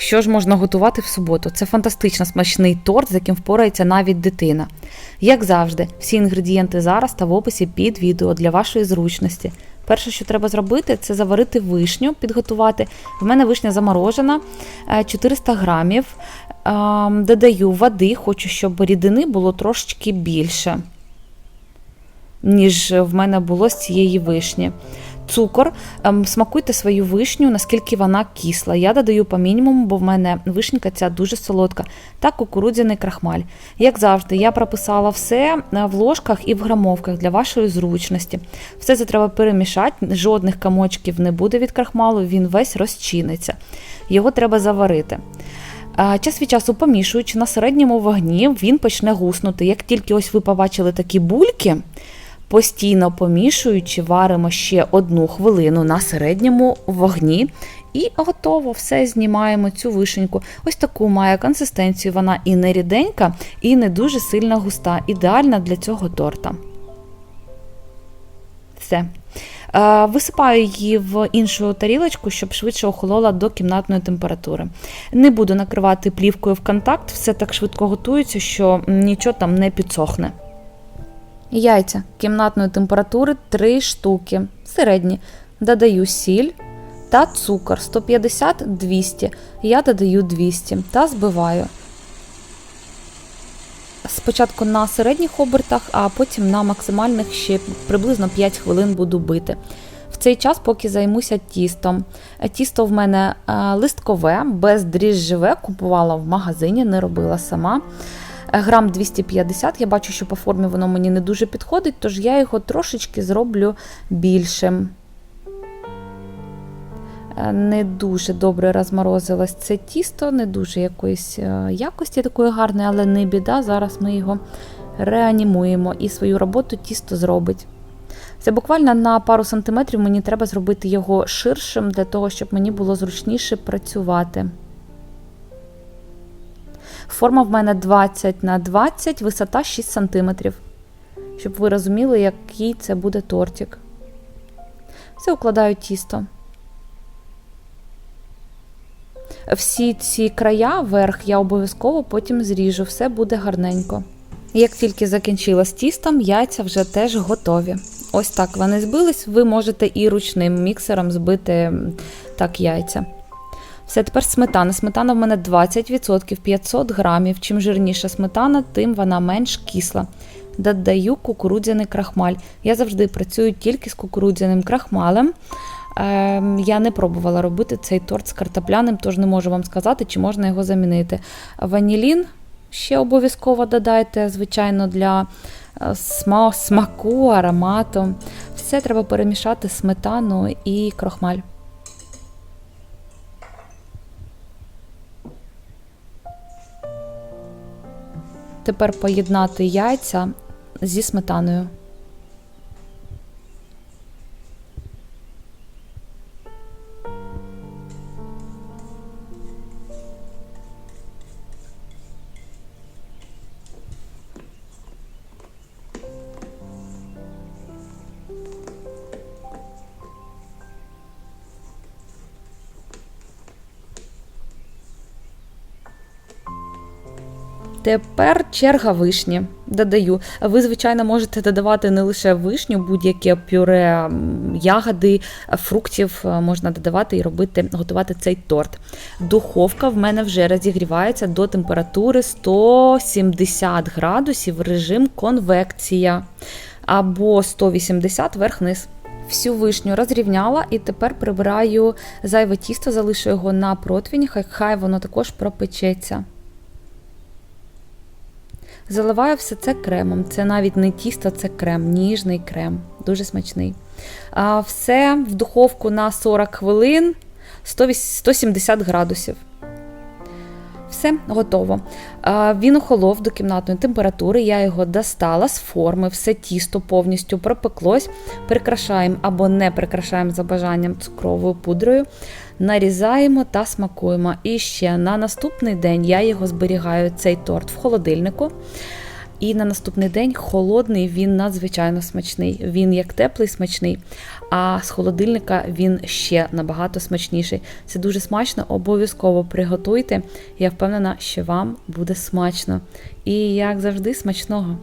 Що ж можна готувати в суботу? Це фантастично смачний торт, з яким впорається навіть дитина. Як завжди, всі інгредієнти зараз та в описі під відео для вашої зручності. Перше, що треба зробити, це заварити вишню, підготувати. В мене вишня заморожена е, 400 грамів. Ем, Додаю води, хочу, щоб рідини було трошечки більше, ніж в мене було з цієї вишні. Цукор, Ем, смакуйте свою вишню, наскільки вона кисла. Я додаю по мінімуму, бо в мене вишенька ця дуже солодка, та кукурудзяний крахмаль. Як завжди, я прописала все е, в ложках і в грамовках для вашої зручності. Все це треба перемішати, жодних камочків не буде від крахмалу, він весь розчиниться. Його треба заварити. Час від часу помішуючи на середньому вогні, він почне гуснути. Як тільки ось ви побачили такі бульки, постійно помішуючи, варимо ще одну хвилину на середньому вогні. І готово, все знімаємо цю вишеньку. Ось таку має консистенцію. Вона і не ріденька, і не дуже сильно густа. Ідеальна для цього торта. Все. Е, Висипаю її в іншу тарілочку, щоб швидше охолола до кімнатної температури. Не буду накривати плівкою в контакт, все так швидко готується, що нічого там не підсохне. Яйця кімнатної температури 3 штуки, середні. Додаю сіль та цукор 150-200. Я додаю 200 та збиваю. Спочатку на середніх обертах, а потім на максимальних ще приблизно 5 хвилин буду бити. В цей час, поки займуся тістом. Тісто в мене е, листкове, бездріжджеве, купувала в магазині, не робила сама. Грам 250, я бачу, що по формі воно мені не дуже підходить, тож я його трошечки зроблю більшим. Е, Не дуже добре розморозилось це тісто, не дуже якоїсь е, якості такої гарної, але не біда. Зараз ми його реанімуємо і свою роботу тісто зробить. Це буквально на пару сантиметрів мені треба зробити його ширшим для того, щоб мені було зручніше працювати. Форма в мене 20 на 20, висота 6 см. Щоб ви розуміли, який це буде тортик. Все укладаю тісто. Всі ці края, верх, я обов'язково потім зріжу, все буде гарненько. Як тільки закінчила з тістом, яйця вже теж готові. Ось так вони збились, ви можете і ручним міксером збити так яйця. Все, тепер сметана. Сметана в мене 20%, 500 грамів. Чим жирніша сметана, тим вона менш кисла. Додаю кукурудзяний крахмаль. Я завжди працюю тільки з кукурудзяним крахмалем. Ем, Я не пробувала робити цей торт з картопляним, тож не можу вам сказати, чи можна його замінити. Ванілін ще обов'язково додайте, звичайно, для е, сма- смаку, аромату. Все треба перемішати сметану і крохмаль. Тепер поєднати яйця зі сметаною. Тепер черга вишні. Додаю. Ви, звичайно, можете додавати не лише вишню, будь-яке пюре ягоди, фруктів е, можна додавати і робити, готувати цей торт. Духовка в мене вже розігрівається до температури 170 градусів, режим конвекція або 180 верх-низ. Всю вишню розрівняла і тепер прибираю зайве тісто, залишу його на противні, хай, хай воно також пропечеться. Заливаю все це кремом. Це навіть не тісто, це крем, ніжний крем, дуже смачний. Все в духовку на 40 хвилин 100 170 градусів. Все готово. Він охолов до кімнатної температури. Я його достала з форми, все тісто повністю пропеклось. Прикрашаємо або не прикрашаємо за бажанням цукровою пудрою. Нарізаємо та смакуємо. І ще на наступний день я його зберігаю, цей торт в холодильнику. І на наступний день холодний він надзвичайно смачний. Він як теплий смачний, а з холодильника він ще набагато смачніший. Це дуже смачно, обов'язково приготуйте. Я впевнена, що вам буде смачно. І як завжди, смачного.